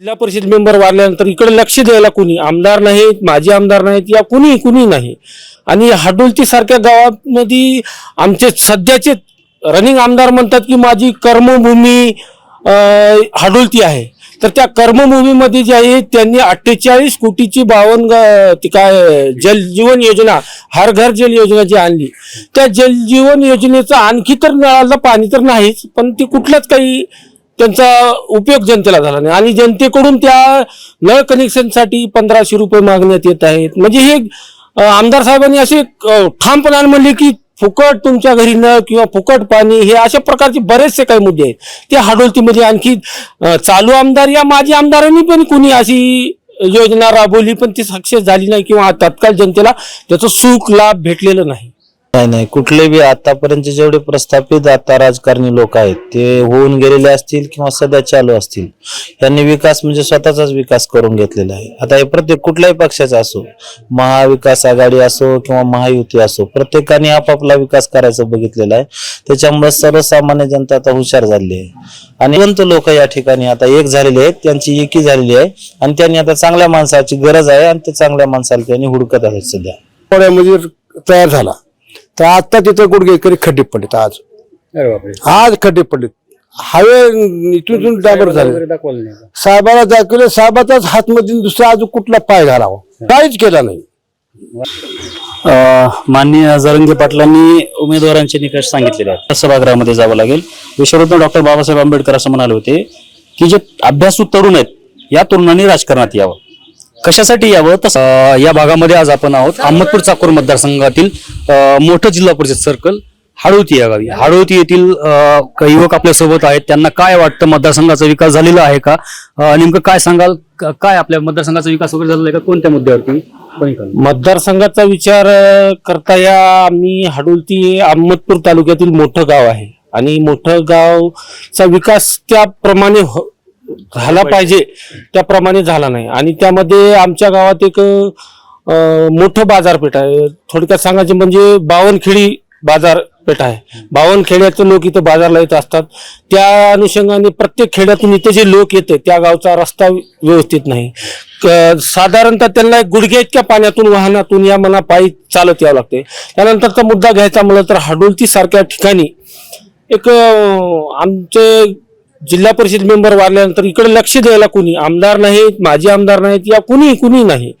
जिल्हा परिषद मेंबर वाढल्यानंतर इकडे लक्ष द्यायला कुणी आमदार नाहीत माजी आमदार नाहीत या कुणी कुणी नाही. आणि हाडोलती सारख्या गावामध्ये आमचे सध्याचे रनिंग आमदार म्हणतात की माझी कर्मभूमी अं, हाडोलती आहे. तर त्या कर्मभूमीमध्ये जे आहे त्यांनी अठ्ठेचाळीस कोटीची बावन्न ग- ती काय जलजीवन योजना हर घर जल योजना जी आणली त्या जलजीवन योजनेचं आणखी तर नळाला पाणी तर नाहीच पण ती कुठल्याच काही त्यांचा उपयोग जनतेला झाला नाही. आणि जनतेकडून त्या नळ कनेक्शनसाठी पंधराशे रुपये मागण्यात येत आहेत. म्हणजे हे आमदार साहेबांनी असे ठामपणाने म्हणले की फुकट तुमच्या घरी नळ किंवा फुकट पाणी हे अशा प्रकारचे बरेचसे काही मुद्दे आहेत. ते हाडोलतीमध्ये आणखी चालू आमदार या माजी आमदारांनी पण कुणी अशी योजना राबवली पण ती सक्सेस झाली नाही किंवा तत्काळ जनतेला त्याचं सुख लाभ भेटलेलं नाही. नाही नाही. कुठले बी आतापर्यंत जेवढे प्रस्थापित आता राजकारणी लोक आहेत ते होऊन गेलेले असतील किंवा सध्या चालू असतील यांनी विकास म्हणजे स्वतःचाच विकास करून घेतलेला आहे. आता हे प्रत्येक कुठल्याही पक्षाचा असो महाविकास आघाडी असो किंवा महायुती असो प्रत्येकाने आपापला विकास करायचा बघितलेला आहे. त्याच्यामुळे सर्वसामान्य जनता आता हुशार झालेली आहे. आणि अंत लोक या ठिकाणी आता एक झालेले आहेत त्यांची एकी झालेली आहे आणि त्यांनी आता चांगल्या माणसाची गरज आहे आणि ते चांगल्या माणसाला त्यांनी हुडकत आहेत सध्या. म्हणजे तयार झाला. तर आता तिथं गुडघे खड्डे पडलेत आज. आज खड्डे पडलेत. हवे इथून डाबर झाले. साहेबाला दाखवले साहेबाचाच हातमध्ये दुसरा अजून कुठला पाय घालावा. काहीच केला नाही. अ, माननीय जरंगे पाटलांनी उमेदवारांचे निकष सांगितलेले आहेत. सभागृहामध्ये जावं लागेल. विश्वरत्न डॉक्टर बाबासाहेब आंबेडकर असं म्हणाले होते की जे अभ्यासू तरुण आहेत या तरुणांनी राजकारणात यावं. कशासाठी यावं? तसं या भागामध्ये आज आपण आहोत. अहमदपूर चाकूर मतदारसंघातील अ, मोठं जिल्हा परिषद सर्कल हाडोती या गावी. हाडोती येथील अ, काही युवक आपल्यासोबत आहेत. त्यांना काय वाटतं? मतदारसंघाचा विकास झालेला आहे का? अ, नेमकं काय सांगाल? क- काय आपल्या मतदारसंघाचा विकास वगैरे झालेला आहे का? कोणत्या मुद्द्यावरती कोणी मतदारसंघाचा विचार अ, करता या आम्ही हाडोलती अहमदपूर तालुक्यातील मोठं गाव आहे. आणि मोठं गावचा विकास त्याप्रमाणे हो- झाला पाहिजे. त्याप्रमाणे झाला नाही. आणि त्यामध्ये आमच्या गावात एक मोठं बाजारपेठ आहे. थोडक्यात सांगायचं म्हणजे बावनखेडी बाजारपेठ आहे. बावनखेड्याचे लोक इथं बाजारला येत असतात. त्या अनुषंगाने प्रत्येक खेड्यातून इथे जे लोक येते त्या गावचा रस्ता व्यवस्थित नाही. साधारणतः त्यांना एक गुडघ्या इतक्या पाण्यातून वाहनातून या मना पायी चालत यावं लागते. त्यानंतरचा मुद्दा घ्यायचा म्हणलं तर हाडोलती सारख्या ठिकाणी एक आमचे जिल्हा परिषद मेंबर वाढल्यानंतर इकडे लक्ष द्यायला कुणी आमदार नाहीत माजी आमदार नाहीत या कुणी कुणी नाही.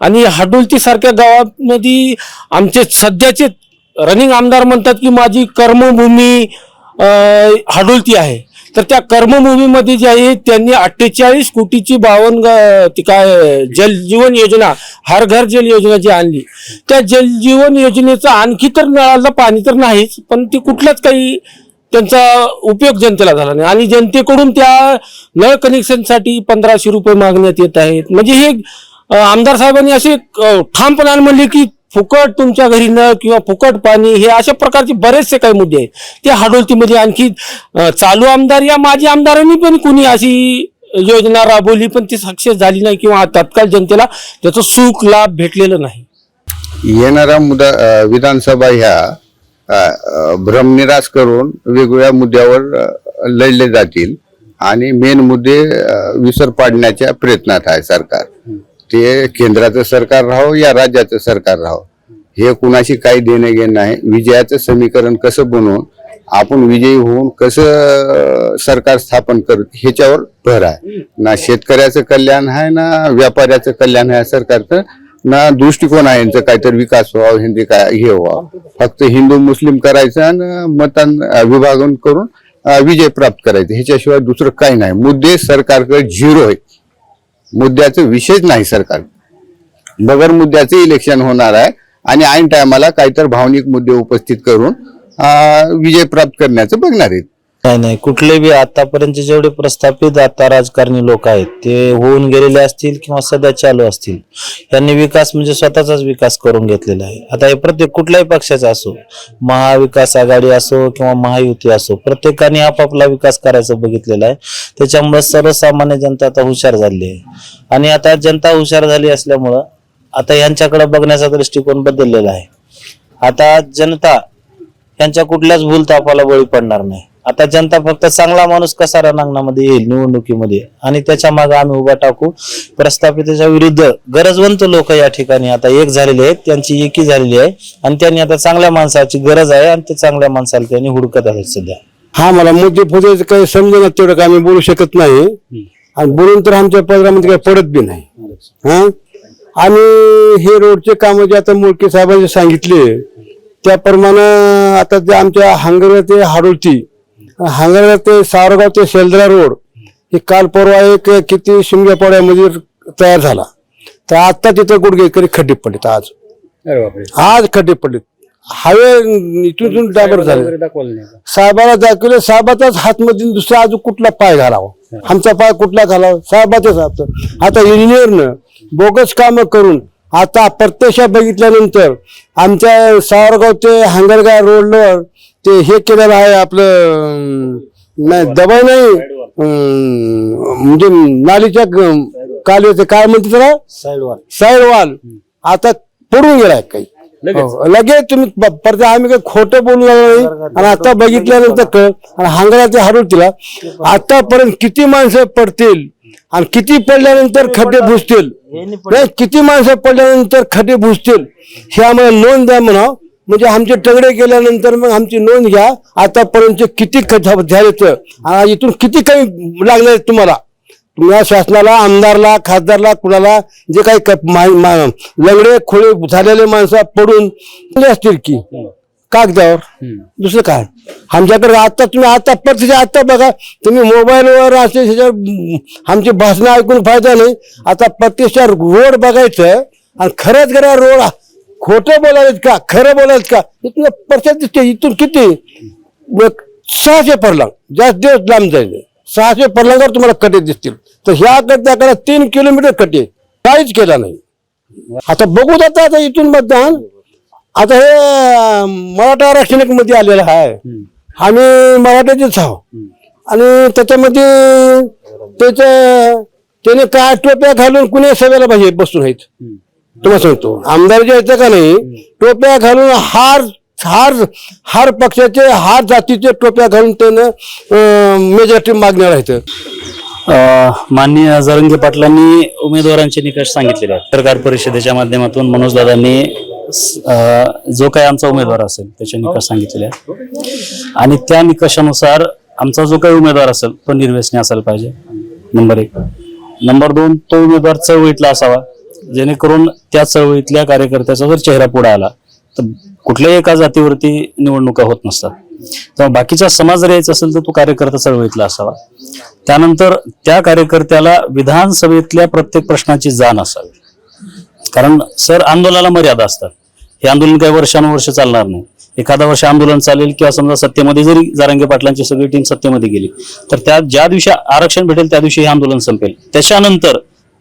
आणि हाडोलती सारख्या गावामध्ये आमचे सध्याचे रनिंग आमदार म्हणतात की माझी कर्मभूमी हाडुलती हाडोलती आहे. तर त्या कर्मभूमीमध्ये जे आहे त्यांनी अठ्ठेचाळीस कोटीची बावन्न ग- ती काय जलजीवन योजना हर घर जल योजना जी आणली त्या जलजीवन योजनेचं आणखी तर नळाला पाणी तर नाहीच पण ती कुठल्याच काही त्यांचा उपयोग जनतेला झाला नाही. आणि जनतेकडून त्या नळ कनेक्शनसाठी पंधराशे रुपये मागण्यात येत आहेत. म्हणजे हे आमदार साहेबांनी असे ठामपणाने म्हणले की फुकट तुमच्या घरी नळ किंवा फुकट पाणी हे अशा प्रकारचे बरेचसे काही मुद्दे आहेत. ते हाडोलतीमध्ये आणखी चालू आमदार या माजी आमदारांनी पण कुणी अशी योजना राबवली पण ती सक्सेस झाली नाही किंवा तत्काळ जनतेला त्याचं सुख लाभ भेटलेलं नाही. येणाऱ्या मुदा विधानसभा ह्या भ्रमनिराश करून वेगवेगळ्या मुद्द्यावर लढले जातील. आणि मेन मुद्दे विसर पाडण्याच्या प्रयत्नात आहे सरकार. ते केंद्राचं सरकार राहो या राज्याचं सरकार राहो. हे कुणाशी काही देणे घेणं नाही. विजयाचं समीकरण कसं बनवून आपण विजयी होऊन कसं सरकार स्थापन करू ह्याच्यावर भर आहे. ना शेतकऱ्याचं कल्याण आहे ना व्यापाऱ्याचं कल्याण आहे सरकारचं. ना दृष्टिकोन आहे यांचं काहीतरी विकास व्हावा हिंदी काय हे व्हावं. फक्त हिंदू मुस्लिम करायचं आणि मतां विभागून करून विजय प्राप्त करायचं. ह्याच्याशिवाय दुसरं काही नाही. मुद्दे सरकारकडे झिरो आहे मुद्द्याचं विषयच नाही सरकार. बगर मुद्द्याचं इलेक्शन होणार आहे आणि ऐन टायमाला काहीतरी भावनिक मुद्दे उपस्थित करून विजय प्राप्त करण्याचं बघणार आहेत. नाही नाही. कुठले बी आतापर्यंत जेवढे प्रस्थापित आता राजकारणी लोक आहेत ते होऊन गेलेले असतील किंवा सध्या चालू असतील त्यांनी विकास म्हणजे स्वतःचाच विकास करून घेतलेला आहे. आता हे प्रत्येक कुठल्याही पक्षाचा असो महाविकास आघाडी असो किंवा महायुती असो प्रत्येकाने आपापला विकास करायचं बघितलेला आहे. त्याच्यामुळे सर्वसामान्य जनता आता हुशार झाली आहे. आणि आता जनता हुशार झाली असल्यामुळं आता यांच्याकडे बघण्याचा दृष्टिकोन बदललेला आहे. आता जनता यांच्या कुठल्याच भूलतापाला बळी पडणार नाही. आता जनता फक्त चांगला माणूस कसा रणांगणामध्ये येईल निवडणुकीमध्ये? आणि त्याच्यामागे आम्ही उभा टाकू. प्रस्थापितेच्या विरुद्ध गरजवंत लोक या ठिकाणी आता एक झालेले आहेत त्यांची एकी झालेली आहे. आणि त्यांनी आता चांगल्या माणसाची गरज आहे आणि ते चांगल्या माणसाला त्यांनी हुडकत आहेत सध्या. हा मला मुद्दे फुजे काही समजेना तेवढं काही आम्ही बोलू शकत नाही. आणि बोलून तर आमच्या पदरामध्ये काही पडत बी नाही. हा? आणि हे रोडचे काम जे आता मुळके साहेबांनी सांगितले त्याप्रमाणे आता ते आमच्या हांगरगाव ते हाडोलती हांगरगाव ते सावरगाव ते शेलदरा रोड हे काल परवा एक किती शिमग्यापाड्यामध्ये तयार झाला. तर आता तिथं गुडघेकरी खड्डे पडलेत आज. आज खड्डे पडलेत. हायवे इथून इथून डाबर झाले. साहेबाला दाखवले साहेबाचाच हातमध्ये दुसरा अजून कुठला पाय घालावा. आमचा पाय कुठला घालावा? साहेबाचाच हात. आता इंजिनियरनं बोगस काम करून आता प्रत्यक्ष बघितल्यानंतर आमच्या सावरगाव ते हांगरगाव रोडवर ते हे केलेलं आहे आपलं नाही दबाव नाही अं, म्हणजे नालीच्या कालव्याचं काय म्हणते त्याला? साईडवर. साईड वाल आता पडून गेलाय काही. हो, लगेच तुम्ही प- परत आम्ही काही खोटं बोलू लागलो नाही. आणि आता बघितल्यानंतर कळ आणि हांगरा ते हाडून तिला आतापर्यंत किती माणसं पडतील आणि किती पडल्यानंतर खड्डे भुसतील? नाही, किती माणसं पडल्यानंतर खड्डे भुसतील? हे आम्हाला नोंद द्या म्हणा. म्हणजे आमचे टगडे गेल्यानंतर मग आमची नोंद घ्या. आतापर्यंत किती झाले इथून किती काही लागले तुम्हाला? तुम्ही या शासनाला आमदारला खासदारला कुणाला? जे काही लंगडे खोळे झालेले माणसं पडून असतील की? कागदावर. दुसरं काय? आमच्याकडे आता तुम्ही आता प्रत्यक्ष आता बघा. तुम्ही मोबाईलवर असे ह्याच्यावर आमची भाषणं ऐकून फायदा नाही. आता प्रत्यक्ष रोड बघायचं आणि खरंच खरं रोड खोटं बोलायच का? खरं बोलायच का? इथून प्रत्यक्ष दिसते इथून किती? सहाशे फरलांग जास्त दिवस लांब जाईल. सहाशे फरलांगावर तुम्हाला कटे दिसतील. तर ह्या त्याकडे करा तीन किलोमीटर कटे. काहीच केला नाही. आता बघू जाता आता इथून मतदान. आता हे मराठा आरक्षणमध्ये आलेलं आहे. आम्ही मराठ्याचेच आहो. आणि त्याच्यामध्ये त्याच त्याने काय टोप्या घालून कुणी सगळ्याला पाहिजे बसून आहेत? तुम्हाला सांगतो आमदार जे येतं का नाही टोप्या घालून हार हार हार पक्षाचे हार जातीचे टोप्या घालून त्यानं मेजॉरिटी मागणार आहेत. माननीय जरंगे पाटलांनी उमेदवारांचे निकष सांगितलेले आहेत. पत्रकार परिषदेच्या माध्यमातून मनोज दादांनी जो काही आमचा उमेदवार असेल त्याचे निकष सांगितलेले आहेत. आणि त्या निकषानुसार आमचा जो काही उमेदवार असेल तो निर्व्यसनी असायला पाहिजे. नंबर एक. नंबर दोन तो उमेदवार चळवळीतला असावा. जेणेकरून त्या चळवळीतल्या कार्यकर्त्याचा जर चेहरा पुढे आला तर कुठल्याही एका जातीवरती निवडणुका होत नसतात. तेव्हा बाकीचा समाज जर यायचा असेल तर तो कार्यकर्ता चळवळीतला असावा. त्यानंतर त्या कार्यकर्त्याला विधानसभेतल्या प्रत्येक प्रश्नाची जाण असावी. कारण सर आंदोलनाला मर्यादा असतात. हे आंदोलन काही वर्षानुवर्ष चालणार नाही. एखादा वर्ष आंदोलन चालेल किंवा समजा सत्तेमध्ये जरी जारंगे पाटलांची सगळी टीम सत्तेमध्ये गेली तर त्या ज्या दिवशी आरक्षण भेटेल त्या दिवशी हे आंदोलन संपेल. त्याच्यानंतर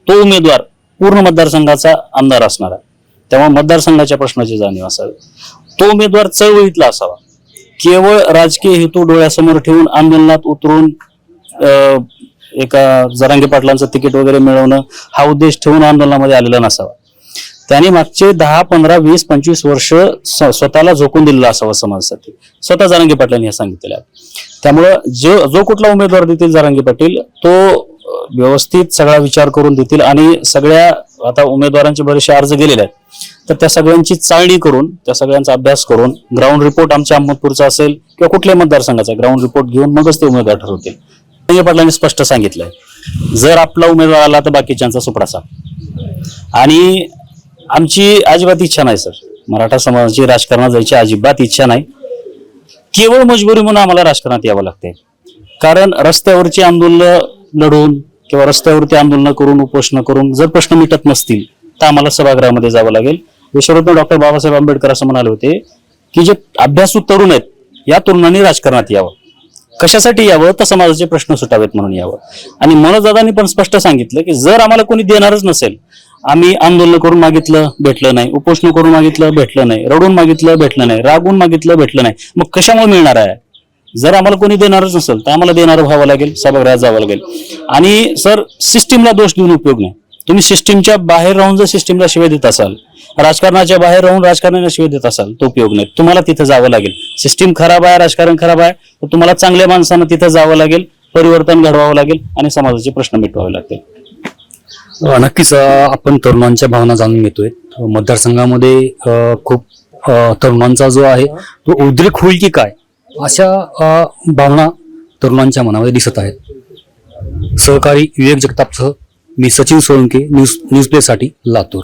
तो उमेदवार पूर्ण मतदारसंघाचा आमदार असणार आहे. तेव्हा मतदारसंघाच्या प्रश्नाची जाणीव असावी. तो उमेदवार चळवळीतला असावा. केवळ राजकीय हेतू डोळ्यासमोर ठेवून आंदोलनात उतरून एका जरांगे पाटलांचं तिकीट वगैरे मिळवणं हा उद्देश ठेवून आंदोलनामध्ये आलेला नसावा. त्याने मागचे दहा पंधरा वीस पंचवीस वर्ष स- स्वतःला झोकून दिलेलं असावं समाजासाठी. स्वतः जारंगी पाटलांनी हे सांगितलेलं आहे. त्यामुळं जो जो कुठला उमेदवार देतील जारांगे पाटील तो व्यवस्थित सगळा विचार करून देतील आणि सगळ्या आता उमेदवारांचे बरेचसे अर्ज गेलेले आहेत. तर त्या सगळ्यांची चाळणी करून त्या सगळ्यांचा अभ्यास करून ग्राउंड रिपोर्ट आमच्या अहमदपूरचा असेल किंवा कुठल्याही मतदारसंघाचा ग्राउंड रिपोर्ट घेऊन मगच ते उमेदवार ठरवतील. जारांगे पाटलांनी स्पष्ट सांगितलंय जर आपला उमेदवार आला तर बाकीच्यांचा सुपडासा. आणि आमची अजिबात इच्छा नाही सर. मराठा समाजाची राजकारणात जायची अजिबात इच्छा नाही. केवळ मजबुरी म्हणून आम्हाला राजकारणात यावं लागते कारण रस्त्यावरची आंदोलनं लढून किंवा रस्त्यावरती आंदोलनं करून उपोषण करून जर प्रश्न मिटत नसतील तर आम्हाला सभागृहामध्ये जावं लागेल. विश्वरत्न डॉक्टर बाबासाहेब आंबेडकर असं म्हणाले होते की जे अभ्यासू तरुण आहेत या तरुणांनी राजकारणात यावं. कशासाठी यावं? तर समाजाचे प्रश्न सुटावेत म्हणून यावं. आणि मनोजदादांनी पण स्पष्ट सांगितलं की जर आम्हाला कोणी देणारच नसेल आम्ही आंदोलन करून मागितलं भेटलं नाही. उपोषण करून मागितलं भेटलं नाही. रडून मागितलं भेटलं नाही. रागून मागितलं भेटलं नाही. मग कशामुळे मिळणार आहे? जर आम्हाला कोणी देणारच नसेल तर आम्हाला देणारं व्हावं लागेल सभागृहात जावं लागेल. आणि सर सिस्टीमला दोष देऊन उपयोग नाही. तुम्ही सिस्टीमच्या बाहेर राहून जर सिस्टीमला शिवाय देत असाल राजकारणाच्या बाहेर राहून राजकारणाला शिवाय देत असाल तो उपयोग नाही. तुम्हाला तिथं जावं लागेल. सिस्टीम खराब आहे राजकारण खराब आहे तर तुम्हाला चांगल्या माणसांना तिथं जावं लागेल परिवर्तन घडवावं लागेल आणि समाजाचे प्रश्न मिटवावे लागतील. नक्कीच आपण तरुणांच्या भावना जाणून घेतोय. मतदारसंघामध्ये खूप तरुणांचा जो आहे तो उद्रेक होईल की काय? अशा भावना तरुणांच्या मनामध्ये दिसत आहेत. सहकारी विवेक जगतापसह मी सचिन सोळंके न्यूज न्यूज प्लेसाठी लातूर.